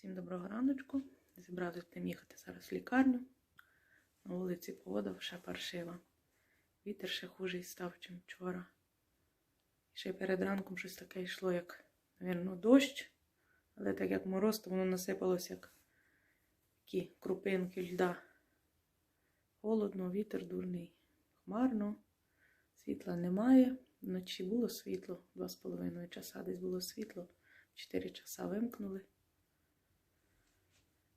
Всім доброго раночку. Зібрали тим їхати зараз в лікарню. На вулиці погода ще паршива. Вітер ще хужий став, чим вчора. Ще перед ранком щось таке йшло, як, мабуть, дощ. Але так як мороз, то воно насипалося як такі крупинки льда. Холодно, вітер дурний. Хмарно, світла немає. Вночі було світло, два з половиною часа десь було світло. Чотири часа вимкнули.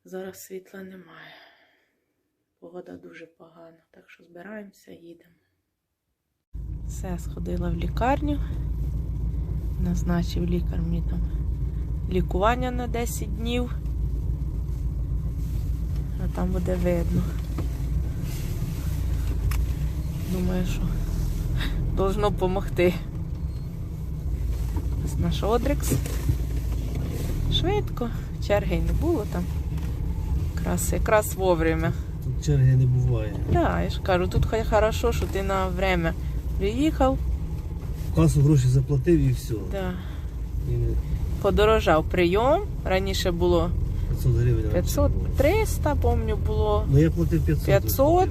Зараз світла немає. Погода дуже погана, так що збираємося, їдемо. Все, сходила в лікарню. Назначив лікар мені там лікування на 10 днів. А там буде видно. Думаю, що должно допомогти. Ось наш Одрикс. Швидко, черги не було там. Якраз, якраз вовремя. Тут черги не буває. Да, я ж кажу, тут хоч хорошо, що ти на время приїхав. В касу гроші заплатив і все. Да. І не- Подорожав прийом. Раніше було 500 гривень. 500, раніше було. 300, помню, було Ну я платив 500. 500.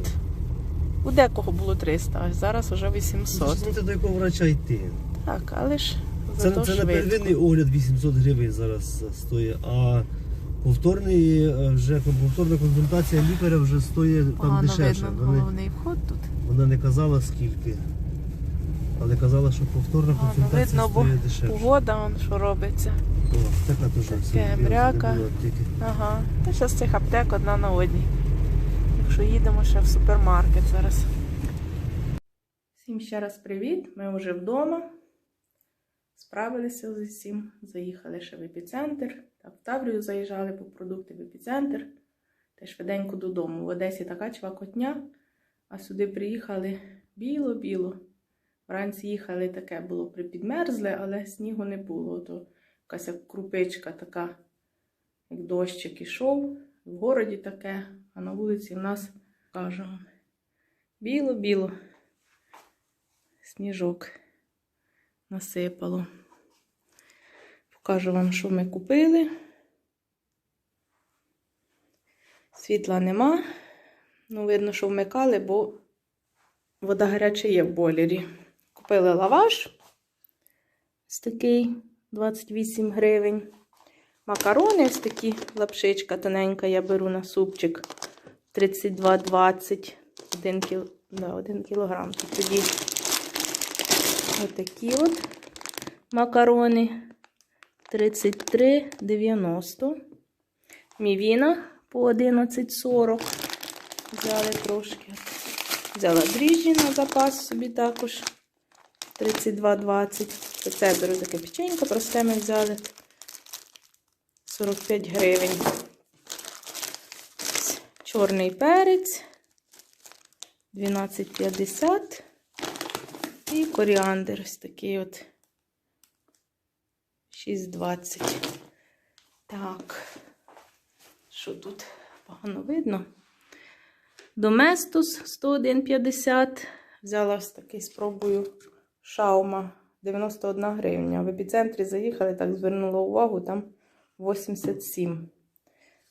У декого було 300, а зараз вже 800. Ну, це до якого врача йти. Так, але ж Це, зато це на швидко. первинний огляд 800 гривень зараз стоїть, а повторний е, вже повторна консультація лікаря вже стоїть там дешевше. видно Вони- головний вход тут. Вона не казала скільки. Але казала, що повторна Погано консультація видно, бо стоїть дешевше. погода, он, що робиться. О, така теж Таке, мряка. Ага. Та зараз цих аптек одна на одній. Якщо їдемо ще в супермаркет зараз. Всім ще раз привіт. Ми вже вдома. Справилися з усім. Заїхали ще в епіцентр. Так, в Таврію заїжджали по продукти в епіцентр. Та швиденько додому. В Одесі така чвакотня, а сюди приїхали біло-біло. Вранці їхали таке було припідмерзле, але снігу не було. То якась як крупичка така, як дощик ішов. В городі таке, а на вулиці в нас, кажемо, біло-біло. Сніжок насипало. Покажу вам, що ми купили. Світла нема. Ну, видно, що вмикали, бо вода гаряча є в бойлері. Купили лаваш. Ось такий 28 гривень. Макарони ось такі лапшичка тоненька я беру на супчик 32,20 1 кіл... да, 1 кілограм. Тоді отакі от макарони 33,90. Мівіна по 11,40. Взяли трошки. Взяла дріжджі на запас собі також 32,20. Це беру таке печенько, просте ми взяли. 45 гривень. Чорний перець 12,50. І коріандр ось такий от 6,20. Так, що тут погано видно? Доместос 101,50. Взяла ось такий спробую шаума 91 гривня. В епіцентрі заїхали, так звернула увагу, там 87.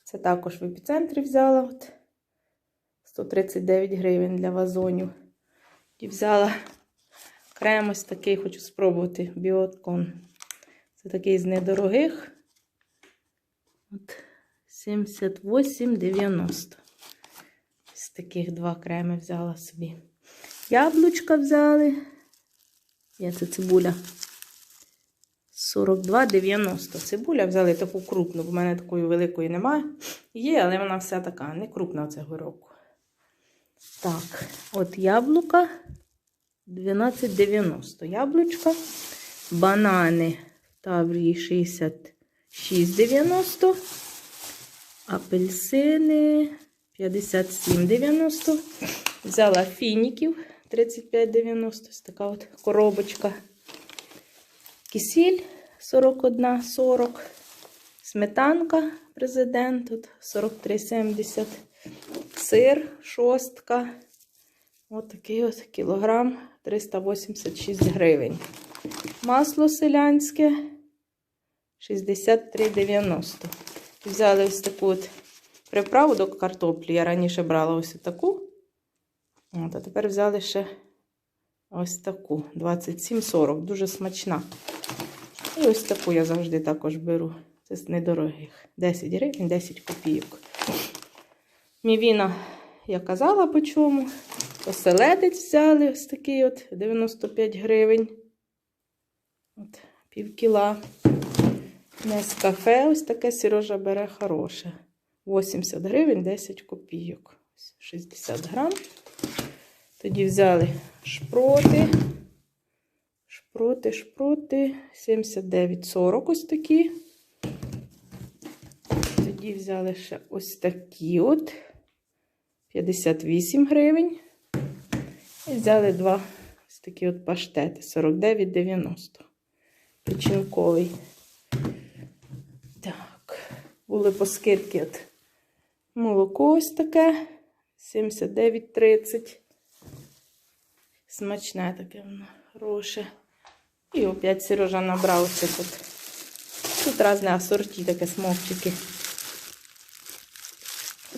Це також в епіцентрі взяла от 139 гривень для вазонів. І взяла крем ось такий, хочу спробувати біоткон. Це такий з недорогих. От 78,90. З таких два креми взяла собі. Яблучка взяли. Є це цибуля. 42,90. Цибуля взяли таку крупну, бо в мене такої великої немає. Є, але вона вся така, не крупна цього року. Так, от яблука 12,90. Яблучка. Банани Таврії 66,90. Апельсини 57,90. Взяла фініків 35,90. Ось така от коробочка. Кисіль 41,40. Сметанка президент тут 43,70. Сир шостка. Ось такий ось кілограм 386 гривень. Масло селянське 63,90. Взяли ось таку от приправу до картоплі. Я раніше брала ось таку. От, а тепер взяли ще ось таку 27,40. Дуже смачна. І ось таку я завжди також беру. Це з недорогих. 10 гривень, 10 копійок. Мівіна, я казала по чому. Оселедець взяли ось такий от 95 гривень. От, пів кіла. Нескафе, ось таке Сережа бере хороше. 80 гривень, 10 копійок. 60 грам. Тоді взяли шпроти. Шпроти, шпроти. 79,40 ось такі. Тоді взяли ще ось такі от. 58 гривень. І взяли два ось такі от паштети. 49,90. Печінковий. Так. Були по скидки от молоко ось таке. 79,30. Смачне таке воно хороше. І опять Сережа набрав цих от. Тут різне асорті, таке смокчики.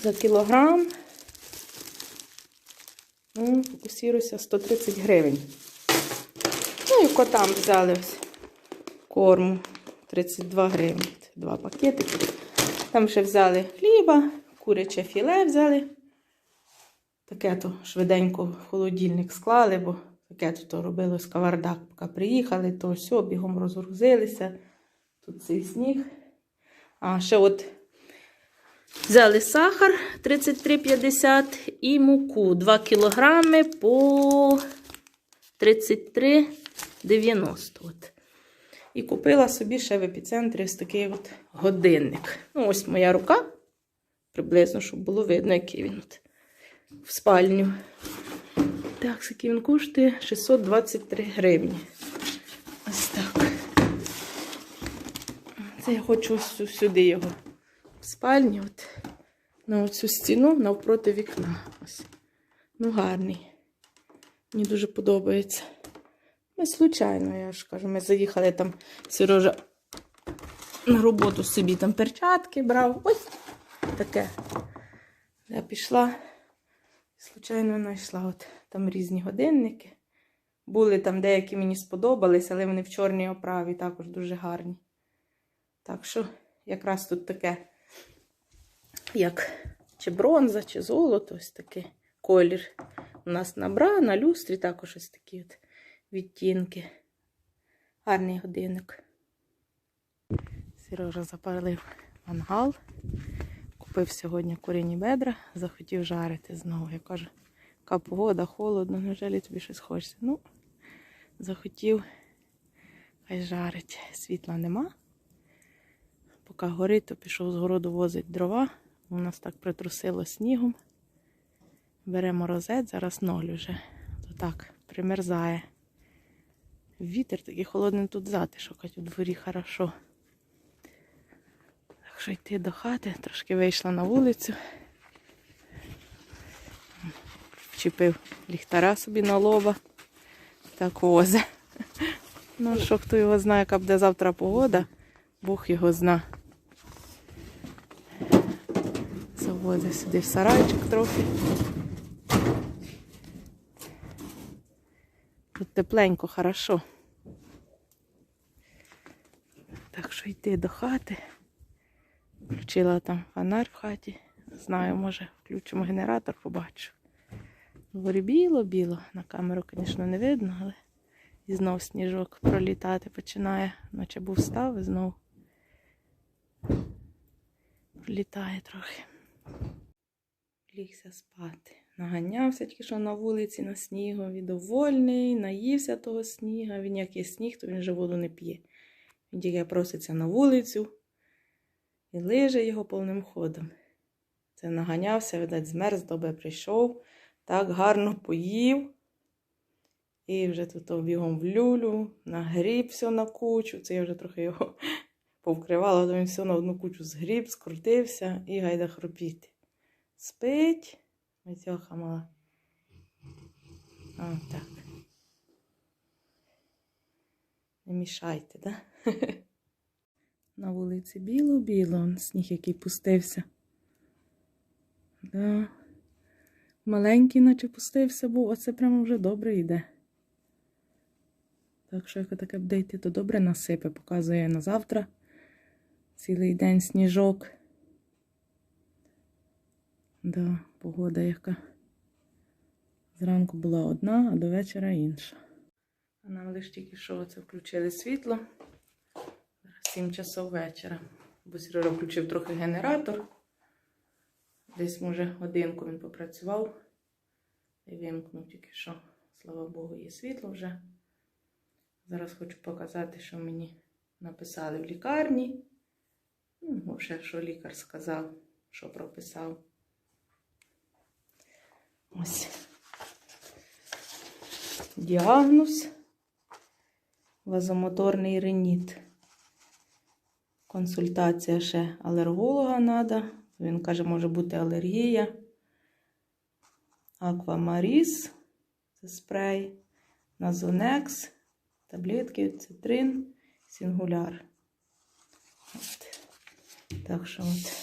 За кілограм. Ну, фокусируйся 130 гривень. Ну і котам взяли ось корму 32 гривні. Два пакетики. Там ще взяли хліба, куряче філе взяли. Таке то швиденько в холодильник склали, бо таке то робили з кавардак, поки приїхали, то все, бігом розгрузилися. Тут цей сніг. А ще от взяли сахар 33,50 і муку 2 кілограми по 33,90. От. І купила собі ще в епіцентрі ось такий от годинник. Ну, ось моя рука. Приблизно, щоб було видно, який він от в спальню. Так, скільки він коштує 623 гривні. Ось так. Це я хочу сюди його в спальні, от, на оцю стіну навпроти вікна. Ось. Ну, гарний. Мені дуже подобається. Ми случайно, я ж кажу, ми заїхали там, Сережа на роботу собі там перчатки брав. Ось таке. Я пішла, случайно знайшла от там різні годинники. Були там деякі мені сподобались, але вони в чорній оправі також дуже гарні. Так що якраз тут таке, як чи бронза, чи золото, ось такий колір. У нас на бра, на люстрі також ось такі от відтінки. Гарний годинник. Сережа запалив мангал. Купив сьогодні курені бедра, захотів жарити знову. Я кажу, яка погода, холодно, неужели тобі щось хочеться? Ну, захотів, хай жарить. Світла нема. Поки горить, то пішов з городу возить дрова. У нас так притрусило снігом. Беремо розет, зараз ноль уже. То так, примерзає. Вітер такий холодний тут затишок, хоч у дворі хорошо. Так що йти до хати, трошки вийшла на вулицю. Вчепив ліхтара собі на лоба. Так возе. Ну, що хто його знає, яка буде завтра погода, Бог його зна. Завозить сюди в сарайчик трохи. Тут тепленько, хорошо. Так що йти до хати. Включила там фонарь в хаті. Знаю, може, включимо генератор, побачу. Говорю, біло-біло. На камеру, звісно, не видно, але і знов сніжок пролітати починає. Наче був став і знов пролітає трохи. Лігся спати. Наганявся тільки що на вулиці на снігові, довольний, наївся того сніга. Він як є сніг, то він вже воду не п'є. Він тільки проситься на вулицю і лиже його повним ходом. Це наганявся, видать, змерз, добре прийшов, так гарно поїв. І вже тут бігом в люлю, нагріб все на кучу. Це я вже трохи його повкривала, то він все на одну кучу згріб, скрутився і гайда хропіти. Спить. Митьоха мала. О, так. Не мішайте, да? На вулиці біло-біло, сніг який пустився. Да. Маленький, наче пустився був, а це прямо вже добре йде. Так що, як таке буде йти, то добре насипе. Показує на завтра. Цілий день сніжок. Да, погода яка. Зранку була одна, а до вечора інша. А нам лише тільки що оце включили світло. 7 часов вечора. Бо Сережа включив трохи генератор. Десь, може, годинку він попрацював і вимкнув тільки що. Слава Богу, є світло вже. Зараз хочу показати, що мені написали в лікарні. Ну, взагалі, що лікар сказав, що прописав. Ось. Діагноз. Вазомоторний реніт. Консультація ще алерголога треба. Він каже, може бути алергія. Аквамаріс. Це спрей. Назонекс. Таблетки, цитрин, сингуляр. От. Так що от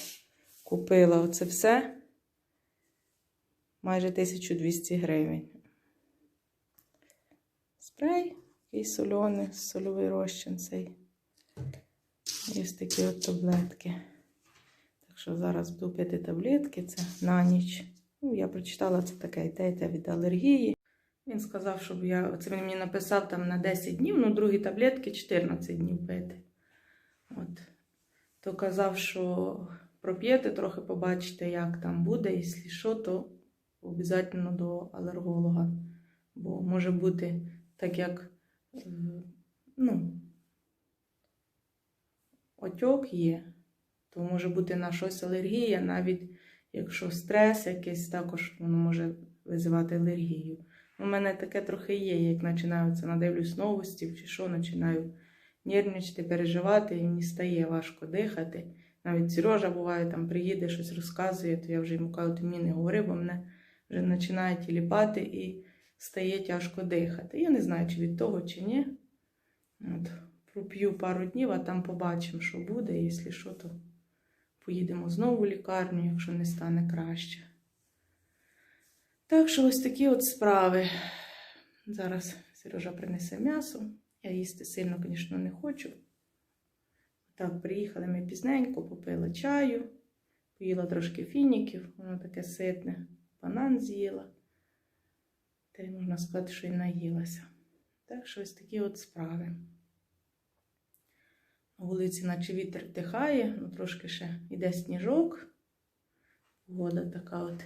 купила оце все. Майже 1200 гривень. Спрей і сольоний, сольовий розчин цей. Є такі от таблетки. Так що зараз буду пити таблетки, це на ніч. Ну, я прочитала це таке і те, і те від алергії. Він сказав, щоб я. Це він мені написав там на 10 днів, ну другі таблетки 14 днів пити. От. То казав, що проп'єте, трохи побачите, як там буде. Якщо що, то обов'язково до алерголога. Бо може бути так, як е, ну, отьок є, то може бути на щось алергія, навіть якщо стрес якийсь, також воно може визивати алергію. У мене таке трохи є, як починаються, надивлюсь новості, чи що, починаю нервничати, переживати, і мені стає важко дихати. Навіть Сережа буває, там приїде, щось розказує, то я вже йому кажу, ти мені не говори, бо мене вже починає тіліпати і стає тяжко дихати. Я не знаю, чи від того, чи ні. От, проп'ю пару днів, а там побачимо, що буде. Якщо що, то поїдемо знову в лікарню, якщо не стане краще. Так що ось такі от справи. Зараз Сережа принесе м'ясо. Я їсти сильно, звісно, не хочу. Так, приїхали ми пізненько, попила чаю, поїла трошки фініків, воно таке ситне, банан з'їла. Та й можна сказати, що і наїлася. Так що ось такі от справи. На вулиці, наче вітер вдихає, ну трошки ще йде сніжок. Погода така от.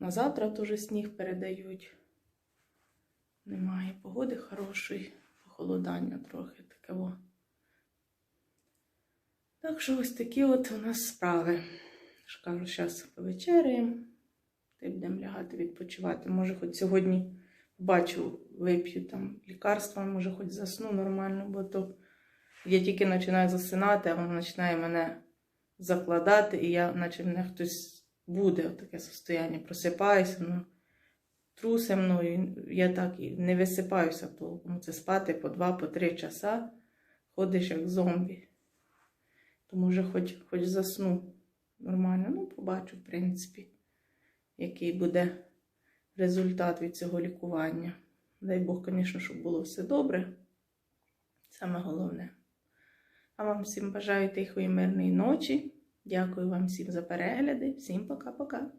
На завтра теж сніг передають. Немає погоди хорошої, похолодання трохи таке. О. Так що ось такі от у нас справи. кажу, зараз повечеряємо, та будемо лягати відпочивати. Може, хоч сьогодні бачу, вип'ю там лікарства, може, хоч засну нормально, бо то я тільки починаю засинати, а воно починає мене закладати, і я, наче мене хтось буде таке состояння. Просипаюся, ну, трусе мною. Я так і не висипаюся толком. Це спати по два, по три часа, ходиш як зомбі. То може хоч, хоч засну нормально. Ну, побачу, в принципі, який буде результат від цього лікування. Дай Бог, звісно, щоб було все добре. Саме головне. А вам всім бажаю тихої мирної ночі. Дякую вам всім за перегляди. Всім пока-пока.